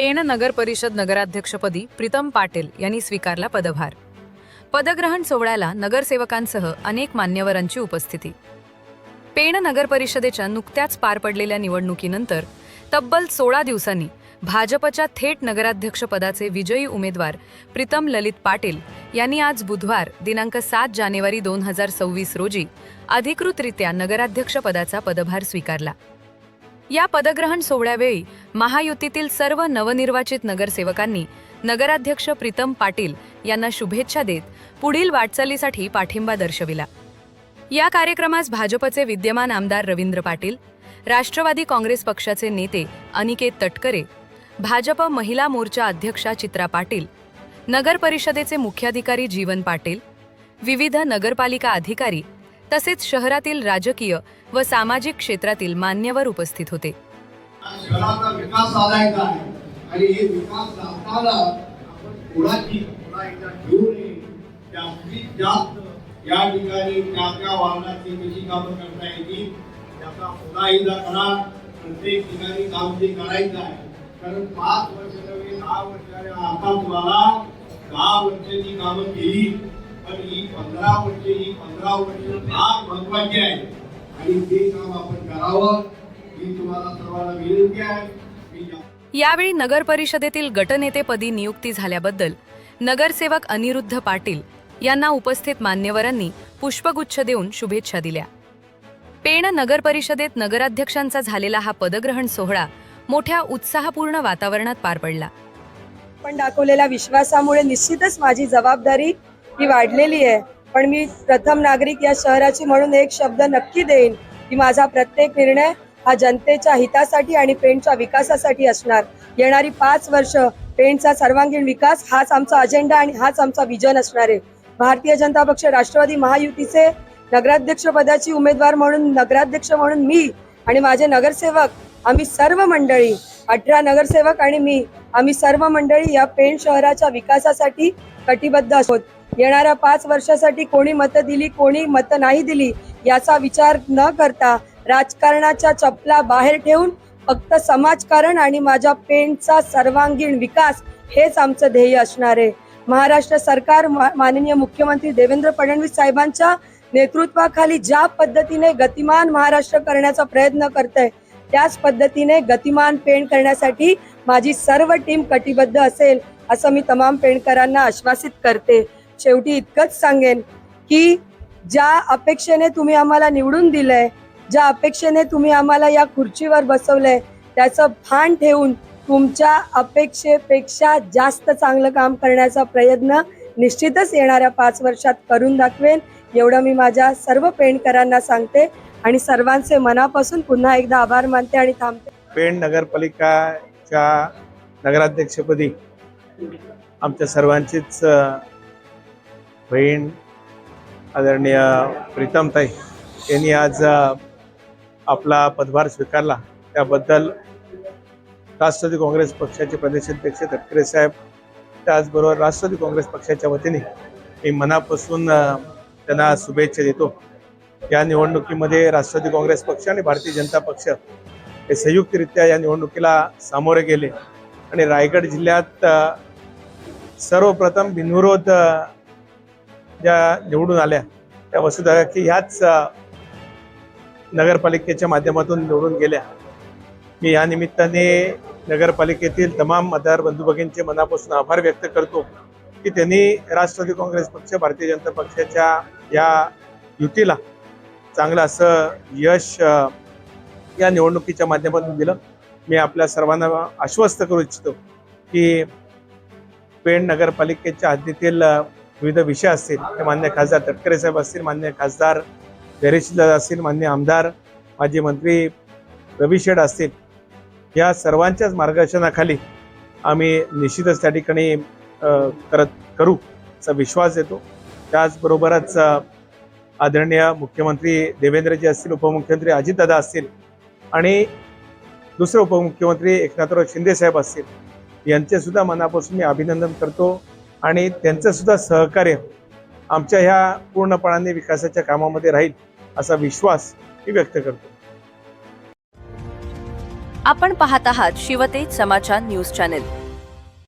पेण नगर परिषद नगराध्यक्षपदी प्रीतम पाटील यांनी स्वीकारला पदभार. पदग्रहण सोहळ्याला नगरसेवकांसह अनेक मान्यवरांची उपस्थिती. पेण नगर परिषदेच्या नुकत्याच पार पडलेल्या निवडणुकीनंतर तब्बल सोळा दिवसांनी भाजपच्या थेट नगराध्यक्षपदाचे विजयी उमेदवार प्रीतम ललित पाटील यांनी आज बुधवार दिनांक सात जानेवारी दोन हजार सव्वीस रोजी अधिकृतरित्या नगराध्यक्षपदाचा पदभार स्वीकारला. या पदग्रहण सोहळ्यावेळी महायुतीतील सर्व नवनिर्वाचित नगरसेवकांनी नगराध्यक्ष प्रीतम पाटील यांना शुभेच्छा देत पुढील वाटचालीसाठी पाठिंबा दर्शविला. या कार्यक्रमास भाजपचे विद्यमान आमदार रवींद्र पाटील राष्ट्रवादी काँग्रेस पक्षाचे नेते अनिकेत तटकरे भाजप महिला मोर्चा अध्यक्षा चित्रा पाटील नगर परिषदेचे मुख्याधिकारी जीवन पाटील विविध नगरपालिका अधिकारी तसेच शहरातील राजकीय व सामाजिक क्षेत्रातील मान्यवर उपस्थित होते. शहराचा विकास साधायचा आहे आणि हे विकास साधताना आपण कोणाची कोणा एकदा घेऊ नये जास्तीत जास्त या ठिकाणी त्या त्या वाहनाची कशी कामं करता येतील त्याचा पुन्हा एकदा करा प्रत्येक ठिकाणी काम ते करायचं आहे. कारण पाच वर्ष नव्हे दहा वर्षाने आता तुम्हाला दहा वर्षाची कामं केली. पण ही पंधरा वर्षे ही पंधरा वर्ष फार महत्वाची आहे. आणि ते काम आपण करावं ही तुम्हाला सर्वांना विनंती आहे. यावेळी नगर परिषदेतील गटनेतेपदी नियुक्ती झाल्याबद्दल नगरसेवक अनिरुद्ध पाटील यांना उपस्थित मान्यवरांनी पुष्पगुच्छ देऊन शुभेच्छा दिल्या. पेण नगर परिषदेत नगराध्यक्षांचा झालेला हा पदग्रहण सोहळा मोठ्या उत्साहपूर्ण वातावरणात पार पडला. पण दाखवलेल्या विश्वासामुळे निश्चितच माझी जबाबदारी ही वाढलेली आहे. पण मी प्रथम नागरिक या शहराची म्हणून एक शब्द नक्की देईन की माझा प्रत्येक निर्णय हा जनतेच्या हितासाठी आणि पेंटच्या विकासासाठी असणार. येणारी पाच वर्ष पेंटचा सर्वांगीण विकास हाच आमचा अजेंडा आणि हाच आमचा विजन असणार आहे. भारतीय जनता पक्ष राष्ट्रवादी महायुतीचे नगराध्यक्ष पदाची उमेदवार म्हणून नगराध्यक्ष म्हणून मी आणि माझे नगरसेवक आम्ही सर्व मंडळी अठरा नगरसेवक आणि मी आम्ही सर्व मंडळी या पेण शहराच्या विकासासाठी कटिबद्ध आहोत. येणाऱ्या पाच वर्षासाठी कोणी मतं दिली कोणी मतं नाही दिली याचा विचार न करता राजकारणाच्या चपला बाहेर ठेवून फक्त समाजकारण आणि माझ्या पेंटचा सर्वांगीण विकास हेच आमचं ध्येय असणार आहे. महाराष्ट्र सरकार मा- माननीय मुख्यमंत्री देवेंद्र फडणवीस साहेबांच्या नेतृत्वाखाली ज्या पद्धतीने गतिमान महाराष्ट्र करण्याचा प्रयत्न करतंय त्याच पद्धतीने गतिमान पेंट करण्यासाठी माझी सर्व टीम कटिबद्ध असेल असं मी तमाम पेंटकरांना आश्वासित करते. शेवटी इतकंच सांगेन की ज्या अपेक्षेने तुम्ही आम्हाला निवडून दिलंय ज्या अपेक्षेने तुम्ही आम्हाला या खुर्चीवर बसवलंय त्याचं भान ठेवून तुमच्या अपेक्षेपेक्षा जास्त चांगलं काम करण्याचा प्रयत्न निश्चितच येणाऱ्या पाच वर्षात करून दाखवेन. एवढं मी माझ्या सर्व पेंडकरांना सांगते आणि सर्वांचे मनापासून पुन्हा एकदा आभार मानते आणि थांबते. पेण नगरपालिकाच्या नगराध्यक्षपदी आमच्या सर्वांचीच बहीण आदरणीय प्रीतमताई यांनी आज आपला पदभार स्वीकारला. त्याबद्दल राष्ट्रवादी काँग्रेस पक्षाचे प्रदेशाध्यक्ष तटकरे साहेब त्याचबरोबर राष्ट्रवादी काँग्रेस पक्षाच्या वतीने मी मनापासून त्यांना शुभेच्छा देतो. या निवडणुकीमध्ये राष्ट्रवादी काँग्रेस पक्ष आणि भारतीय जनता पक्ष हे संयुक्तरित्या या निवडणुकीला सामोरे गेले. आणि रायगड जिल्ह्यात सर्वप्रथम बिनविरोध ज्या निवडून आल्या त्या वसुधा की ह्याच नगरपालिकेच्या माध्यमातून निवडून गेल्या. मी या निमित्ताने नगरपालिकेतील तमाम मतदार बंधू भगिनींचे मनापासून आभार व्यक्त करतो की त्यांनी राष्ट्रवादी काँग्रेस पक्ष भारतीय जनता पक्षाच्या या युतीला चांगलं असं यश या निवडणुकीच्या माध्यमातून दिलं. मी आपल्या सर्वांना आश्वस्त करू इच्छितो की पेण नगरपालिकेच्या हद्दीतील विविध विषय असतील ते मान्य खासदार तटकरे साहेब असतील मान्य खासदार धैर्यशील असतील मान्य आमदार माजी मंत्री रवी शेड असतील या सर्वांच्याच मार्गदर्शनाखाली आम्ही निश्चितच त्या ठिकाणी करत करू असा विश्वास देतो. त्याचबरोबरच आदरणीय मुख्यमंत्री देवेंद्रजी असतील उपमुख्यमंत्री अजितदादा असतील आणि दुसरे उपमुख्यमंत्री एकनाथराव शिंदे साहेब असतील यांचे सुद्धा मनापासून मी अभिनंदन करतो. आणि त्यांचं सुद्धा सहकार्य आमच्या ह्या पूर्णपणाने विकासाच्या कामामध्ये राहील असा विश्वास मी व्यक्त करतो. आपण पाहत आहात शिवतेज समाचार न्यूज चॅनेल.